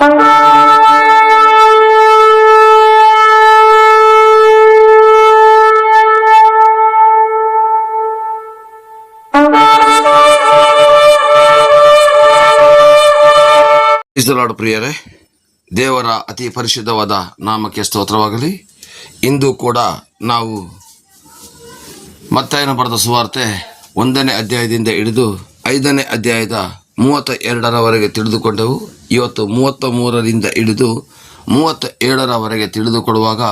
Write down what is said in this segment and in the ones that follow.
ಇಸಲಾಡು ಪ್ರಿಯರೇ. ದೇವರ ಅತಿ ಪರಿಶುದ್ಧವಾದ ನಾಮಕ್ಕೆ ಸ್ತೋತ್ರವಾಗಲಿ. ಇಂದು ಕೂಡ ನಾವು ಮತ್ತಾಯನ ಬರೆದ ಸುವಾರ್ತೆ ಒಂದನೇ ಅಧ್ಯಾಯದಿಂದ ಹಿಡಿದು ಐದನೇ ಅಧ್ಯಾಯದ ಮೂವತ್ತ ಎರಡರವರೆಗೆ ತಿಳಿದುಕೊಂಡೆವು. ಇವತ್ತು ಮೂವತ್ತ ಮೂರರಿಂದ ಹಿಡಿದು ಮೂವತ್ತ ಏಳರವರೆಗೆ ತಿಳಿದುಕೊಡುವಾಗ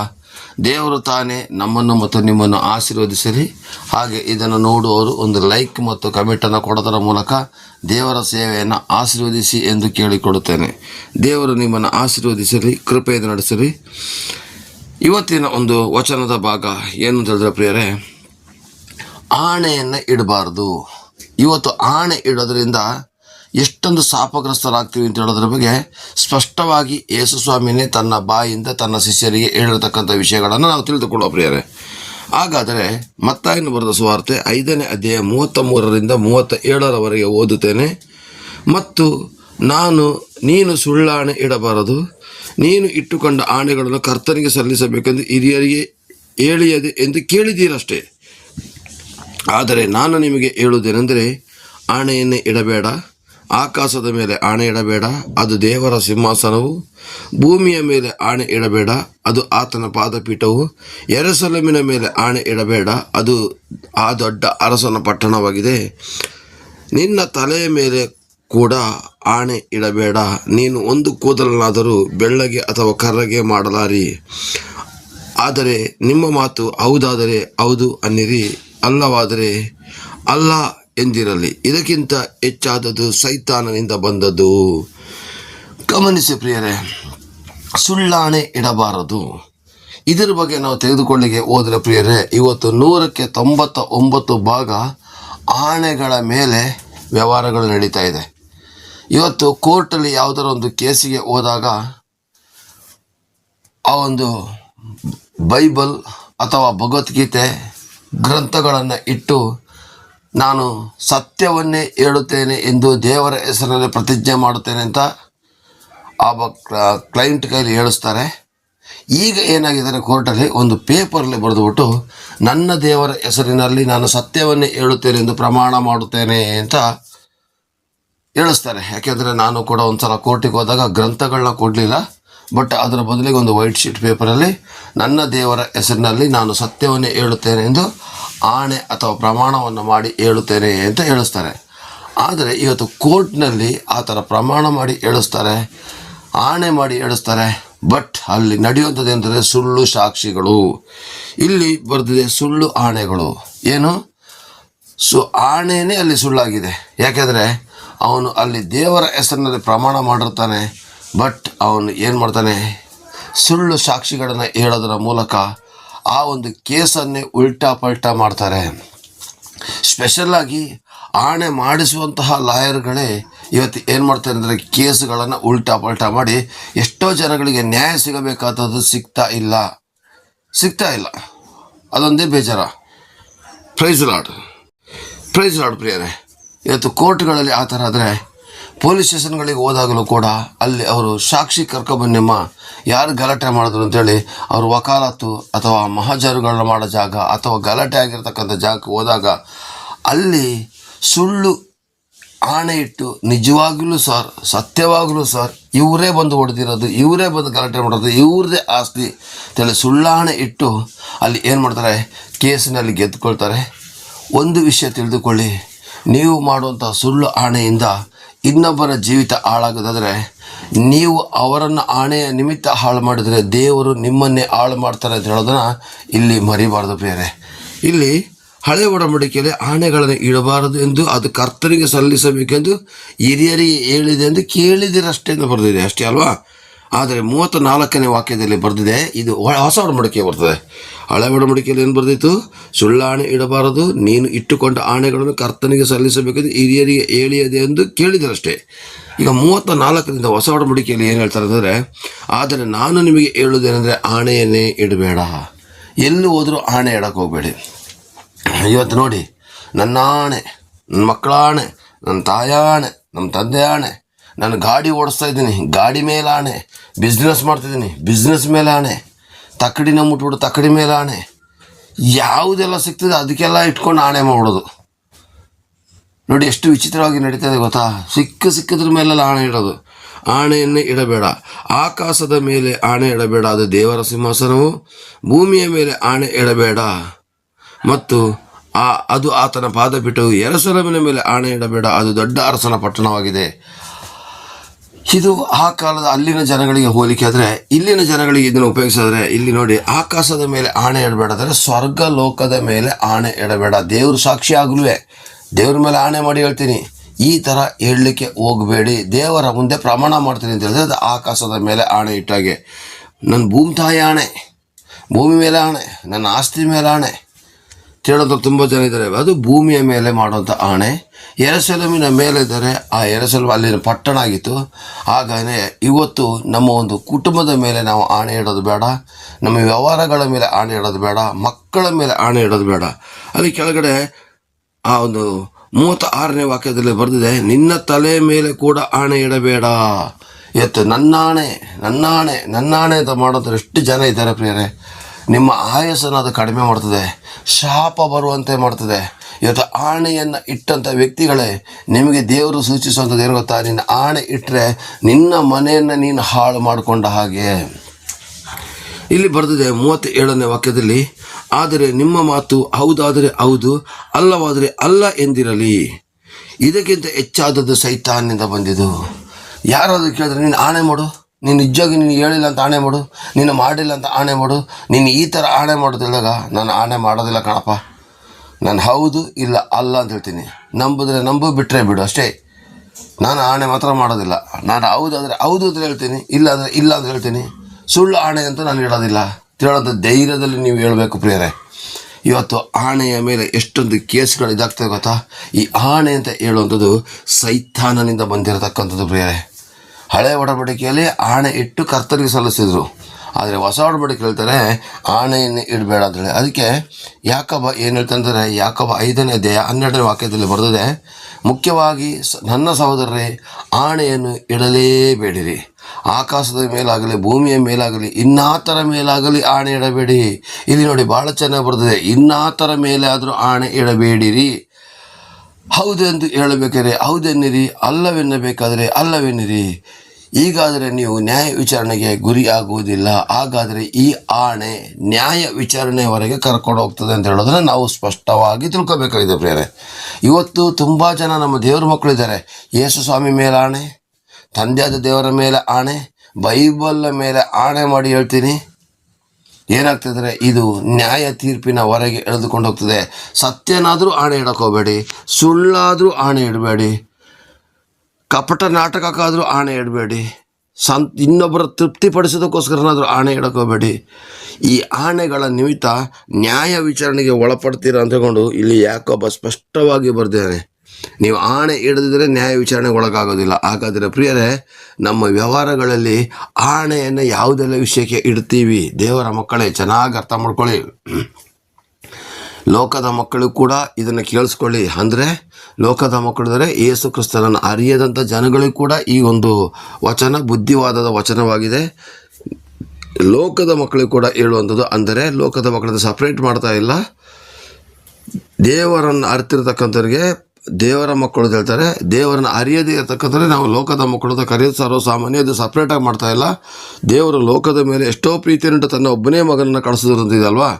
ದೇವರು ತಾನೇ ನಮ್ಮನ್ನು ಮತ್ತು ನಿಮ್ಮನ್ನು ಆಶೀರ್ವದಿಸಲಿ ಹಾಗೆ ಇದನ್ನು ನೋಡುವವರು ಒಂದು ಲೈಕ್ ಮತ್ತು ಕಮೆಂಟನ್ನು ಕೊಡೋದರ ಮೂಲಕ ದೇವರ ಸೇವೆಯನ್ನು ಆಶೀರ್ವದಿಸಿ ಎಂದು ಕೇಳಿಕೊಡುತ್ತೇನೆ ದೇವರು ನಿಮ್ಮನ್ನು ಆಶೀರ್ವದಿಸಲಿ ಕೃಪೆಯನ್ನು ನಡೆಸಲಿ ಇವತ್ತಿನ ಒಂದು ವಚನದ ಭಾಗ ಏನು ಅಂತ ಹೇಳಿದ್ರೆ ಪ್ರಿಯರೇ, ಆಣೆಯನ್ನು ಇಡಬಾರ್ದು. ಇವತ್ತು ಆಣೆ ಇಡೋದ್ರಿಂದ ಎಷ್ಟೊಂದು ಶಾಪಗ್ರಸ್ತರಾಗ್ತೀವಿ ಅಂತ ಹೇಳೋದ್ರ ಬಗ್ಗೆ ಸ್ಪಷ್ಟವಾಗಿ ಯೇಸು ಸ್ವಾಮಿನೇ ತನ್ನ ಬಾಯಿಂದ ತನ್ನ ಶಿಷ್ಯರಿಗೆ ಹೇಳಿರ್ತಕ್ಕಂಥ ವಿಷಯಗಳನ್ನು ನಾವು ತಿಳಿದುಕೊಳ್ಳೋ ಪ್ರಿಯರೇ. ಹಾಗಾದರೆ ಮತ್ತಾಯನ್ನು ಬರೆದ ಸುವಾರ್ತೆ ಐದನೇ ಅಧ್ಯಾಯ ಮೂವತ್ತ ಮೂರರಿಂದ ಮೂವತ್ತ ಏಳರವರೆಗೆ ಓದುತ್ತೇನೆ. ಮತ್ತು ನಾನು, ನೀನು ಸುಳ್ಳಾಣೆ ಇಡಬಾರದು. ನೀನು ಇಟ್ಟುಕೊಂಡ ಆಣೆಗಳನ್ನು ಕರ್ತನಿಗೆ ಸಲ್ಲಿಸಬೇಕೆಂದು ಹಿರಿಯರಿಗೆ ಹೇಳಿಯದೆ ಎಂದು ಕೇಳಿದ್ದೀರಷ್ಟೇ. ಆದರೆ ನಾನು ನಿಮಗೆ ಹೇಳುವುದೇನೆಂದರೆ, ಆಣೆಯನ್ನೇ ಇಡಬೇಡ. ಆಕಾಶದ ಮೇಲೆ ಆಣೆ ಇಡಬೇಡ, ಅದು ದೇವರ ಸಿಂಹಾಸನವು. ಭೂಮಿಯ ಮೇಲೆ ಆಣೆ ಇಡಬೇಡ, ಅದು ಆತನ ಪಾದಪೀಠವು. ಎರಸಲಮಿನ ಮೇಲೆ ಆಣೆ ಇಡಬೇಡ, ಅದು ಆ ದೊಡ್ಡ ಅರಸನ ಪಟ್ಟಣವಾಗಿದೆ. ನಿನ್ನ ತಲೆಯ ಮೇಲೆ ಕೂಡ ಆಣೆ ಇಡಬೇಡ, ನೀನು ಒಂದು ಕೂದಲನ್ನಾದರೂ ಬೆಳ್ಳಗೆ ಅಥವಾ ಕರ್ರಗೆ ಮಾಡಲಾರಿ. ಆದರೆ ನಿಮ್ಮ ಮಾತು ಹೌದಾದರೆ ಹೌದು ಅನ್ನಿರಿ, ಅಲ್ಲವಾದರೆ ಅಲ್ಲ ಎಂದಿರಲಿ. ಇದಕ್ಕಿಂತ ಹೆಚ್ಚಾದದ್ದು ಸೈತಾನನಿಂದ ಬಂದದ್ದು. ಗಮನಿಸಿ ಪ್ರಿಯರೇ, ಸುಳ್ಳಾಣೆ ಇಡಬಾರದು. ಇದರ ಬಗ್ಗೆ ನಾವು ತೆಗೆದುಕೊಳ್ಳಿಗೆ ಹೋದರೆ ಪ್ರಿಯರೇ, ಇವತ್ತು ನೂರಕ್ಕೆ ತೊಂಬತ್ತ ಒಂಬತ್ತು ಭಾಗ ಆಣೆಗಳ ಮೇಲೆ ವ್ಯವಹಾರಗಳು ನಡೀತಾ ಇದೆ. ಇವತ್ತು ಕೋರ್ಟಲ್ಲಿ ಯಾವುದರ ಒಂದು ಕೇಸಿಗೆ ಹೋದಾಗ ಆ ಒಂದು ಬೈಬಲ್ ಅಥವಾ ಭಗವದ್ಗೀತೆ ಗ್ರಂಥಗಳನ್ನು ಇಟ್ಟು ನಾನು ಸತ್ಯವನ್ನೇ ಹೇಳುತ್ತೇನೆ ಎಂದು ದೇವರ ಹೆಸರಲ್ಲಿ ಪ್ರತಿಜ್ಞೆ ಮಾಡುತ್ತೇನೆ ಅಂತ ಆ ಕ್ಲೈಂಟ್ ಕೈಲಿ ಹೇಳಿಸ್ತಾರೆ ಈಗ ಏನಾಗಿದ್ದಾರೆ ಕೋರ್ಟಲ್ಲಿ? ಒಂದು ಪೇಪರಲ್ಲಿ ಬರೆದುಬಿಟ್ಟು, ನನ್ನ ದೇವರ ಹೆಸರಿನಲ್ಲಿ ನಾನು ಸತ್ಯವನ್ನೇ ಹೇಳುತ್ತೇನೆ ಎಂದು ಪ್ರಮಾಣ ಮಾಡುತ್ತೇನೆ ಅಂತ ಹೇಳಿಸ್ತಾರೆ ಯಾಕೆಂದರೆ ನಾನು ಕೂಡ ಒಂದು ಸಲ ಕೋರ್ಟಿಗೆ ಹೋದಾಗ ಗ್ರಂಥಗಳನ್ನ ಕೊಡಲಿಲ್ಲ. ಬಟ್ ಅದರ ಬದಲಿಗೆ ಒಂದು ವೈಟ್ ಶೀಟ್ ಪೇಪರಲ್ಲಿ, ನನ್ನ ದೇವರ ಹೆಸರಿನಲ್ಲಿ ನಾನು ಸತ್ಯವನ್ನೇ ಹೇಳುತ್ತೇನೆ ಎಂದು ಆಣೆ ಅಥವಾ ಪ್ರಮಾಣವನ್ನು ಮಾಡಿ ಹೇಳುತ್ತೇನೆ ಅಂತ ಹೇಳಿಸ್ತಾರೆ ಆದರೆ ಇವತ್ತು ಕೋರ್ಟ್ನಲ್ಲಿ ಆ ಥರ ಪ್ರಮಾಣ ಮಾಡಿ ಹೇಳಿಸ್ತಾರೆ ಆಣೆ ಮಾಡಿ ಹೇಳಿಸ್ತಾರೆ ಬಟ್ ಅಲ್ಲಿ ನಡೆಯುವಂಥದ್ದು ಎಂದರೆ ಸುಳ್ಳು ಸಾಕ್ಷಿಗಳು. ಇಲ್ಲಿ ಬರೆದಿದೆ ಸುಳ್ಳು ಆಣೆಗಳು. ಏನು? ಸು, ಆಣೆನೇ ಅಲ್ಲಿ ಸುಳ್ಳಾಗಿದೆ. ಯಾಕೆಂದರೆ ಅವನು ಅಲ್ಲಿ ದೇವರ ಹೆಸರಿನಲ್ಲಿ ಪ್ರಮಾಣ ಮಾಡಿರ್ತಾನೆ, ಬಟ್ ಅವನು ಏನು ಮಾಡ್ತಾನೆ? ಸುಳ್ಳು ಸಾಕ್ಷಿಗಳನ್ನು ಹೇಳೋದರ ಮೂಲಕ ಆ ಒಂದು ಕೇಸನ್ನೇ ಉಲ್ಟಾ ಪಲ್ಟಾ ಮಾಡ್ತಾರೆ. ಸ್ಪೆಷಲ್ಲಾಗಿ ಆಣೆ ಮಾಡಿಸುವಂತಹ ಲಾಯರ್ಗಳೇ ಇವತ್ತು ಏನು ಮಾಡ್ತಾರೆ ಅಂದರೆ ಕೇಸುಗಳನ್ನು ಉಲ್ಟಾ ಪಲ್ಟಾ ಮಾಡಿ ಎಷ್ಟೋ ಜನಗಳಿಗೆ ನ್ಯಾಯ ಸಿಗಬೇಕಾದದ್ದು ಸಿಗ್ತಾ ಇಲ್ಲ. ಸಿಗ್ತಾ ಇಲ್ಲ. ಅದೊಂದೇ ಬೇಜಾರ. ಪ್ರೈಸ್ ಲಾಡ್ ಪ್ರೈಸ್ ಲಾಡ್ ಪ್ರಿಯರೇ. ಇವತ್ತು ಕೋರ್ಟ್ಗಳಲ್ಲಿ ಆ ಥರ ಆದರೆ ಪೊಲೀಸ್ ಸ್ಟೇಷನ್ಗಳಿಗೆ ಹೋದಾಗಲೂ ಕೂಡ ಅಲ್ಲಿ ಅವರು ಸಾಕ್ಷಿ ಕರ್ಕೊಬನ್ನಿಮ್ಮ ಯಾರು ಗಲಾಟೆ ಮಾಡಿದ್ರು ಅಂತೇಳಿ ಅವರು ವಕಾಲತ್ತು ಅಥವಾ ಮಹಾಜರುಗಳನ್ನ ಮಾಡೋ ಜಾಗ ಅಥವಾ ಗಲಾಟೆ ಆಗಿರ್ತಕ್ಕಂಥ ಜಾಗಕ್ಕೆ ಹೋದಾಗ ಅಲ್ಲಿ ಸುಳ್ಳು ಆಣೆ ಇಟ್ಟು ನಿಜವಾಗ್ಲೂ ಸರ್, ಸತ್ಯವಾಗಲೂ ಸರ್, ಇವರೇ ಬಂದು ಹೊಡೆದಿರೋದು, ಇವರೇ ಬಂದು ಗಲಾಟೆ ಮಾಡೋದು ಇವ್ರದೇ ಆಸ್ತಿ ಅಂತೇಳಿ ಸುಳ್ಳಾಣೆ ಇಟ್ಟು ಅಲ್ಲಿ ಏನು ಮಾಡ್ತಾರೆ? ಕೇಸಿನಲ್ಲಿ ಗೆದ್ದುಕೊಳ್ತಾರೆ. ಒಂದು ವಿಷಯ ತಿಳಿದುಕೊಳ್ಳಿ. ನೀವು ಮಾಡುವಂಥ ಸುಳ್ಳು ಆಣೆಯಿಂದ ಇನ್ನೊಬ್ಬರ ಜೀವಿತ ಹಾಳಾಗೋದಾದರೆ ನೀವು ಅವರನ್ನು ಆಣೆಯ ನಿಮಿತ್ತ ಹಾಳು ಮಾಡಿದರೆ ದೇವರು ನಿಮ್ಮನ್ನೇ ಹಾಳು ಮಾಡ್ತಾರೆ ಅಂತ ಹೇಳೋದನ್ನು ಇಲ್ಲಿ ಮರಿಬಾರ್ದು ಬೇರೆ ಇಲ್ಲಿ ಹಳೆ ಒಡಂಬಡಿಕೆಯಲ್ಲಿ ಆಣೆಗಳನ್ನು ಇಡಬಾರದು ಎಂದು ಅದು ಕರ್ತನಿಗೆ ಸಲ್ಲಿಸಬೇಕೆಂದು ಹಿರಿಯರಿಗೆ ಹೇಳಿದೆ ಎಂದು ಕೇಳಿದಿರಷ್ಟೇ ಎಂದು ಬರೆದಿದೆ. ಅಷ್ಟೇ ಅಲ್ವಾ? ಆದರೆ ಮೂವತ್ತ ನಾಲ್ಕನೇ ವಾಕ್ಯದಲ್ಲಿ ಬರೆದಿದೆ, ಇದು ಹೊಸ ಒಡಂಬಡಿಕೆ ಬರ್ತದೆ. ಹಳೆ ಒಡಂಬಡಿಕೆಯಲ್ಲಿ ಏನು ಬರೆದಿತ್ತು? ಸುಳ್ಳಾಣೆ ಇಡಬಾರದು, ನೀನು ಇಟ್ಟುಕೊಂಡ ಆಣೆಗಳನ್ನು ಕರ್ತನಿಗೆ ಸಲ್ಲಿಸಬೇಕೆಂದು ಹಿರಿಯರಿಗೆ ಹೇಳಿಯದೆ ಎಂದು ಕೇಳಿದರಷ್ಟೇ. ಈಗ ಮೂವತ್ತ ನಾಲ್ಕರಿಂದ ಹೊಸ ಒಡಂಬಡಿಕೆಯಲ್ಲಿ ಏನು ಹೇಳ್ತಾರೆ ಅಂದರೆ ಆದರೆ ನಾನು ನಿಮಗೆ ಹೇಳುವುದೇನೆಂದರೆ ಆಣೆಯನ್ನೇ ಇಡಬೇಡ. ಎಲ್ಲಿ ಹೋದರೂ ಆಣೆ ಇಡಕ್ಕೆ ಹೋಗಬೇಡಿ. ಇವತ್ತು ನೋಡಿ, ನನ್ನ ಆಣೆ, ನನ್ನ ಮಕ್ಕಳ ಆಣೆ, ನನ್ನ ತಾಯಾಣೆ ನಮ್ಮ ತಂದೆ ಆಣೆ ನಾನು ಗಾಡಿ ಓಡಿಸ್ತಾ ಇದ್ದೀನಿ. ಗಾಡಿ ಮೇಲೆ ಆಣೆ ಬಿಸ್ನೆಸ್ ಮಾಡ್ತಿದ್ದೀನಿ. ಬಿಸ್ನೆಸ್ ಮೇಲೆ ಆಣೆ ತಕ್ಕಡಿನ ಮುಟ್ಬಿಡು, ತಕ್ಕಡಿ ಮೇಲೆ ಆಣೆ ಯಾವುದೆಲ್ಲ ಸಿಗ್ತದೆ ಅದಕ್ಕೆಲ್ಲ ಇಟ್ಕೊಂಡು ಆಣೆ ಮಾಡ್ಬಿಡೋದು ನೋಡಿ, ಎಷ್ಟು ವಿಚಿತ್ರವಾಗಿ ನಡೀತದೆ ಗೊತ್ತಾ? ಸಿಕ್ಕ ಸಿಕ್ಕದ್ರ ಮೇಲೆಲ್ಲ ಆಣೆ ಇಡೋದು. ಆಣೆಯನ್ನೇ ಇಡಬೇಡ. ಆಕಾಶದ ಮೇಲೆ ಆಣೆ ಇಡಬೇಡ. ಅದು ದೇವರ ಸಿಂಹಾಸನವು, ಭೂಮಿಯ ಮೇಲೆ ಆಣೆ ಇಡಬೇಡ. ಮತ್ತು ಆ, ಅದು ಆತನ ಪಾದಪೀಠವು ಎರಸಲಮಿನ ಮೇಲೆ ಆಣೆ ಇಡಬೇಡ. ಅದು ದೊಡ್ಡ ಅರಸನ ಪಟ್ಟಣವಾಗಿದೆ. ಇದು ಆ ಕಾಲದ ಅಲ್ಲಿನ ಜನಗಳಿಗೆ ಹೋಲಿಕೆ ಆದರೆ ಇಲ್ಲಿನ ಜನಗಳಿಗೆ ಇದನ್ನು ಉಪಯೋಗಿಸಿದ್ರೆ ಇಲ್ಲಿ ನೋಡಿ ಆಕಾಶದ ಮೇಲೆ ಆಣೆ ಇಡಬೇಡ, ಅಂದರೆ ಸ್ವರ್ಗ ಲೋಕದ ಮೇಲೆ ಆಣೆ ಇಡಬೇಡ. ದೇವ್ರ ಸಾಕ್ಷಿ ಆಗಲೂ ದೇವ್ರ ಮೇಲೆ ಆಣೆ ಮಾಡಿ ಹೇಳ್ತೀನಿ. ಈ ಥರ ಹೇಳಲಿಕ್ಕೆ ಹೋಗಬೇಡಿ. ದೇವರ ಮುಂದೆ ಪ್ರಮಾಣ ಮಾಡ್ತೀನಿ ಅಂತ ಹೇಳಿದ್ರೆ ಅದು ಆಕಾಶದ ಮೇಲೆ ಆಣೆ ಇಟ್ಟಾಗೆ ನನ್ನ ಭೂಮಿ ತಾಯಿ ಆಣೆ, ಭೂಮಿ ಮೇಲೆ ಆಣೆ, ನನ್ನ ಆಸ್ತಿ ಮೇಲೆ ಆಣೆ. ಕೇಳೋದು ತುಂಬ ಜನ ಇದ್ದಾರೆ. ಅದು ಭೂಮಿಯ ಮೇಲೆ ಮಾಡುವಂಥ ಆಣೆ. ಎರಸಲಮಿನ ಮೇಲೆ ಇದ್ದಾರೆ ಆ ಎರಸಲಮ್ ಅಲ್ಲಿನ ಪಟ್ಟಣ ಆಗಿತ್ತು. ಹಾಗೇ ಇವತ್ತು ನಮ್ಮ ಒಂದು ಕುಟುಂಬದ ಮೇಲೆ ನಾವು ಆಣೆ ಇಡೋದು ಬೇಡ. ನಮ್ಮ ವ್ಯವಹಾರಗಳ ಮೇಲೆ ಆಣೆ ಇಡೋದು ಬೇಡ. ಮಕ್ಕಳ ಮೇಲೆ ಆಣೆ ಇಡೋದು ಬೇಡ. ಅಲ್ಲಿ ಕೆಳಗಡೆ ಆ ಒಂದು ಮೂವತ್ತ ಆರನೇ ವಾಕ್ಯದಲ್ಲಿ ಬರೆದಿದೆ, ನಿನ್ನ ತಲೆ ಮೇಲೆ ಕೂಡ ಆಣೆ ಇಡಬೇಡ. ಇವತ್ತು ನನ್ನಾಣೆ ನನ್ನಾಣೆ ನನ್ನಾಣೆ ಅಂತ ಮಾಡೋದ್ರೆ ಎಷ್ಟು ಜನ ಇದ್ದಾರೆ ಪ್ರಿಯರೇ? ನಿಮ್ಮ ಆಯಸ್ಸನ್ನು ಅದು ಕಡಿಮೆ ಮಾಡ್ತದೆ. ಶಾಪ ಬರುವಂತೆ ಮಾಡ್ತದೆ. ಇವತ್ತು ಆಣೆಯನ್ನು ಇಟ್ಟಂಥ ವ್ಯಕ್ತಿಗಳೇ, ನಿಮಗೆ ದೇವರು ಸೂಚಿಸುವಂಥದ್ದು ಏನು ಗೊತ್ತಾ? ನಿನ್ನ ಆಣೆ ಇಟ್ಟರೆ ನಿನ್ನ ಮನೆಯನ್ನು ನೀನು ಹಾಳು ಮಾಡಿಕೊಂಡ ಹಾಗೆ. ಇಲ್ಲಿ ಬರೆದಿದೆ ಮೂವತ್ತ ಏಳನೇ ವಾಕ್ಯದಲ್ಲಿ, ಆದರೆ ನಿಮ್ಮ ಮಾತು ಹೌದಾದರೆ ಹೌದು, ಅಲ್ಲವಾದರೆ ಅಲ್ಲ ಎಂದಿರಲಿ. ಇದಕ್ಕಿಂತ ಹೆಚ್ಚಾದದ್ದು ಸೈತಾನ್ನಿಂದ ಬಂದಿದ್ದು. ಯಾರಾದರೂ ಕೇಳಿದ್ರೆ, ನೀನು ಆಣೆ ಮಾಡು, ನೀನು ನಿಜವಾಗಿ ನೀನು ಹೇಳಿಲ್ಲ ಅಂತ ಆಣೆ ಮಾಡು, ನೀನು ಮಾಡಿಲ್ಲ ಅಂತ ಆಣೆ ಮಾಡು, ನೀನು ಈ ಥರ ಆಣೆ ಮಾಡೋದಿಲ್ಲದಾಗ ನಾನು ಆಣೆ ಮಾಡೋದಿಲ್ಲ ಕಣಪ್ಪ. ನಾನು ಹೌದು ಇಲ್ಲ ಅಲ್ಲ ಅಂತ ಹೇಳ್ತೀನಿ. ನಂಬಿದ್ರೆ ನಂಬು ಬಿಟ್ಟರೆ ಬಿಡು, ಅಷ್ಟೇ. ನಾನು ಆಣೆ ಮಾತ್ರ ಮಾಡೋದಿಲ್ಲ. ನಾನು ಹೌದು ಅಂದರೆ ಹೌದು ಅಂತ ಹೇಳ್ತೀನಿ, ಇಲ್ಲ ಅಂದರೆ ಇಲ್ಲ ಅಂತ ಹೇಳ್ತೀನಿ. ಸುಳ್ಳು ಆಣೆ ಅಂತ ನಾನು ಹೇಳೋದಿಲ್ಲ. ತಿಳೋದ ಧೈರ್ಯದಲ್ಲಿ ನೀವು ಹೇಳಬೇಕು ಪ್ರಿಯರೇ. ಇವತ್ತು ಆಣೆಯ ಮೇಲೆ ಎಷ್ಟೊಂದು ಕೇಸ್ಗಳು ಇದಾಗ್ತದೆ ಗೊತ್ತಾ? ಈ ಆಣೆ ಅಂತ ಹೇಳುವಂಥದ್ದು ಸೈತಾನನಿಂದ ಬಂದಿರತಕ್ಕಂಥದ್ದು ಪ್ರಿಯರೇ. ಹಳೆ ಒಡಂಬಡಿಕೆಯಲ್ಲಿ ಆಣೆ ಇಟ್ಟು ಕರ್ತರಿಗೆ ಸಲ್ಲಿಸಿದ್ರು. ಆದರೆ ಹೊಸ ಒಡಂಬಡಿಕೆ ಹೇಳ್ತಾರೆ ಆಣೆಯನ್ನು ಇಡಬೇಡ ಅಂತೇಳಿ ಅದಕ್ಕೆ ಯಾಕಬ ಏನು ಹೇಳ್ತಂದರೆ ಯಾಕಬ ಐದನೇ ಅಧ್ಯಾಯ ಹನ್ನೆರಡನೇ ವಾಕ್ಯದಲ್ಲಿ ಬರೆದಿದೆ, ಮುಖ್ಯವಾಗಿ ನನ್ನ ಸಹೋದರರೇ ಆಣೆಯನ್ನು ಇಡಲೇಬೇಡಿರಿ. ಆಕಾಶದ ಮೇಲಾಗಲಿ, ಭೂಮಿಯ ಮೇಲಾಗಲಿ, ಇನ್ನಾತರ ಮೇಲಾಗಲಿ ಆಣೆ ಇಡಬೇಡಿ. ಇಲ್ಲಿ ನೋಡಿ ಭಾಳ ಚೆನ್ನಾಗಿ ಬರ್ತದೆ ಇನ್ನಾತರ ಮೇಲೆ ಆದರೂ ಆಣೆ ಇಡಬೇಡಿರಿ. ಹೌದೆಂದು ಹೇಳಬೇಕಾದ್ರೆ ಹೌದೆನ್ನಿರಿ, ಅಲ್ಲವೆನ್ನಬೇಕಾದರೆ ಅಲ್ಲವೆನ್ನಿರಿ. ಈಗಾದರೆ ನೀವು ನ್ಯಾಯ ವಿಚಾರಣೆಗೆ ಗುರಿ ಆಗುವುದಿಲ್ಲ ಹಾಗಾದರೆ ಈ ಆಣೆ ನ್ಯಾಯ ವಿಚಾರಣೆವರೆಗೆ ಕರ್ಕೊಂಡು ಹೋಗ್ತದೆ ಅಂತ ಹೇಳೋದನ್ನ ನಾವು ಸ್ಪಷ್ಟವಾಗಿ ತಿಳ್ಕೊಬೇಕಾಗಿದೆ ಪ್ರೇರೆ ಇವತ್ತು ತುಂಬ ಜನ ನಮ್ಮ ದೇವರ ಮಕ್ಕಳಿದ್ದಾರೆ. ಯೇಸು ಸ್ವಾಮಿ ಮೇಲೆ ಆಣೆ, ತಂದೆಯಾದ ದೇವರ ಮೇಲೆ ಆಣೆ, ಬೈಬಲ್ ಮೇಲೆ ಆಣೆ ಮಾಡಿ ಹೇಳ್ತೀನಿ. ಏನಾಗ್ತದೆ ಇದು ನ್ಯಾಯ ತೀರ್ಪಿನ ಹೊರಗೆ ಎಳೆದುಕೊಂಡು ಹೋಗ್ತದೆ. ಸತ್ಯನಾದರೂ ಆಣೆ ಇಡಕೋಬೇಡಿ ಸುಳ್ಳಾದರೂ ಆಣೆ ಇಡಬೇಡಿ ಕಪಟ ನಾಟಕಕ್ಕಾದರೂ ಆಣೆ ಇಡಬೇಡಿ. ಸಂ, ಇನ್ನೊಬ್ಬರ ತೃಪ್ತಿಪಡಿಸೋದಕ್ಕೋಸ್ಕರನಾದರೂ ಆಣೆ ಇಡಕೋಬೇಡಿ. ಈ ಆಣೆಗಳ ನಿಮಿತ್ತ ನ್ಯಾಯ ವಿಚಾರಣೆಗೆ ಒಳಪಡ್ತೀರ ಅಂತಕೊಂಡು ಇಲ್ಲಿ ಯಾಕೊಬ್ಬ ಸ್ಪಷ್ಟವಾಗಿ ಬರ್ದಿದ್ದಾನೆ. ನೀವು ಆಣೆ ಹಿಡಿದಿದ್ರೆ ನ್ಯಾಯ ವಿಚಾರಣೆಗೆ ಒಳಗಾಗೋದಿಲ್ಲ. ಹಾಗಾದರೆ ಪ್ರಿಯರೇ, ನಮ್ಮ ವ್ಯವಹಾರಗಳಲ್ಲಿ ಆಣೆಯನ್ನು ಯಾವುದೆಲ್ಲ ವಿಷಯಕ್ಕೆ ಇಡ್ತೀವಿ? ದೇವರ ಮಕ್ಕಳೇ, ಚೆನ್ನಾಗಿ ಅರ್ಥ ಮಾಡ್ಕೊಳ್ಳಿ. ಲೋಕದ ಮಕ್ಕಳು ಕೂಡ ಇದನ್ನು ಕೇಳಿಸ್ಕೊಳ್ಳಿ. ಅಂದರೆ ಲೋಕದ ಮಕ್ಕಳಿದ್ರೆ ಯೇಸು ಕ್ರಿಸ್ತನನ್ನು ಅರಿಯದಂಥ ಜನಗಳಿಗೂ ಕೂಡ ಈ ಒಂದು ವಚನ, ಬುದ್ಧಿವಾದದ ವಚನವಾಗಿದೆ. ಲೋಕದ ಮಕ್ಕಳಿಗೆ ಕೂಡ ಹೇಳುವಂಥದ್ದು ಅಂದರೆ ಲೋಕದ ಮಕ್ಕಳನ್ನು ಸಪ್ರೇಟ್ ಮಾಡ್ತಾ ಇಲ್ಲ. ದೇವರನ್ನು ಅರಿತಿರ್ತಕ್ಕಂಥವ್ರಿಗೆ ದೇವರ ಮಕ್ಕಳು ಹೇಳ್ತಾರೆ, ದೇವರನ್ನ ಅರಿಯದೇ ಇರತಕ್ಕಂಥವ್ರೆ ನಾವು ಲೋಕದ ಮಕ್ಕಳು ಅಂತ ಕರೆಯೋದು ಅದು ಇದು ಸಪ್ರೇಟಾಗಿ ಮಾಡ್ತಾ ಇಲ್ಲ. ದೇವರು ಲೋಕದ ಮೇಲೆ ಎಷ್ಟೋ ಪ್ರೀತಿಯುಂಟು ತನ್ನ ಒಬ್ಬನೇ ಮಗನನ್ನು ಕಳಿಸಿದ್ರು ಅಂತಿದಲ್ವಾ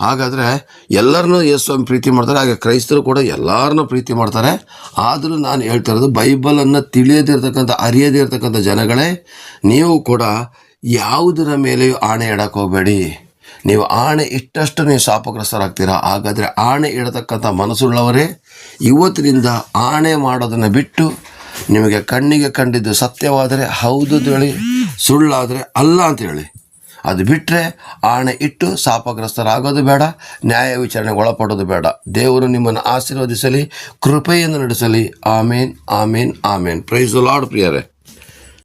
ಹಾಗಾದರೆ ಎಲ್ಲರನ್ನೂ ಯೇಸುಸ್ವಾಮಿ ಪ್ರೀತಿ ಮಾಡ್ತಾರೆ, ಹಾಗೆ ಕ್ರೈಸ್ತರು ಕೂಡ ಎಲ್ಲರನ್ನೂ ಪ್ರೀತಿ ಮಾಡ್ತಾರೆ. ಆದರೂ ನಾನು ಹೇಳ್ತಾ ಇರೋದು, ಬೈಬಲನ್ನು ತಿಳಿಯದೇ ಇರತಕ್ಕಂಥ, ಅರಿಯದೇ ಇರತಕ್ಕಂಥ ಜನಗಳೇ, ನೀವು ಕೂಡ ಯಾವುದರ ಮೇಲೆಯೂ ಆಣೆ ಇಡಕ್ಕೆ ಹೋಗಬೇಡಿ. ನೀವು ಆಣೆ ಇಟ್ಟಷ್ಟು ನೀವು ಶಾಪಗ್ರಸ್ತರಾಗ್ತೀರಾ? ಹಾಗಾದರೆ ಆಣೆ ಇಡತಕ್ಕಂಥ ಮನಸ್ಸುಳ್ಳವರೇ, ಇವತ್ತಿನಿಂದ ಆಣೆ ಮಾಡೋದನ್ನು ಬಿಟ್ಟು ನಿಮಗೆ ಕಣ್ಣಿಗೆ ಕಂಡಿದ್ದು ಸತ್ಯವಾದರೆ ಹೌದು ಹೇಳಿ, ಸುಳ್ಳಾದರೆ ಅಲ್ಲ ಅಂತ ಹೇಳಿ. ಅದು ಬಿಟ್ಟರೆ ಆಣೆ ಇಟ್ಟು ಶಾಪಗ್ರಸ್ತರಾಗೋದು ಬೇಡ, ನ್ಯಾಯ ವಿಚಾರಣೆಗೆ ಒಳಪಡೋದು ಬೇಡ. ದೇವರು ನಿಮ್ಮನ್ನು ಆಶೀರ್ವದಿಸಲಿ, ಕೃಪೆಯನ್ನು ನಡೆಸಲಿ. ಆಮೇನ್ ಆಮೇನ್ ಆಮೇನ್. ಪ್ರೈಸ್ ಲಾರ್ಡ್ ಪ್ರಿಯರೇ.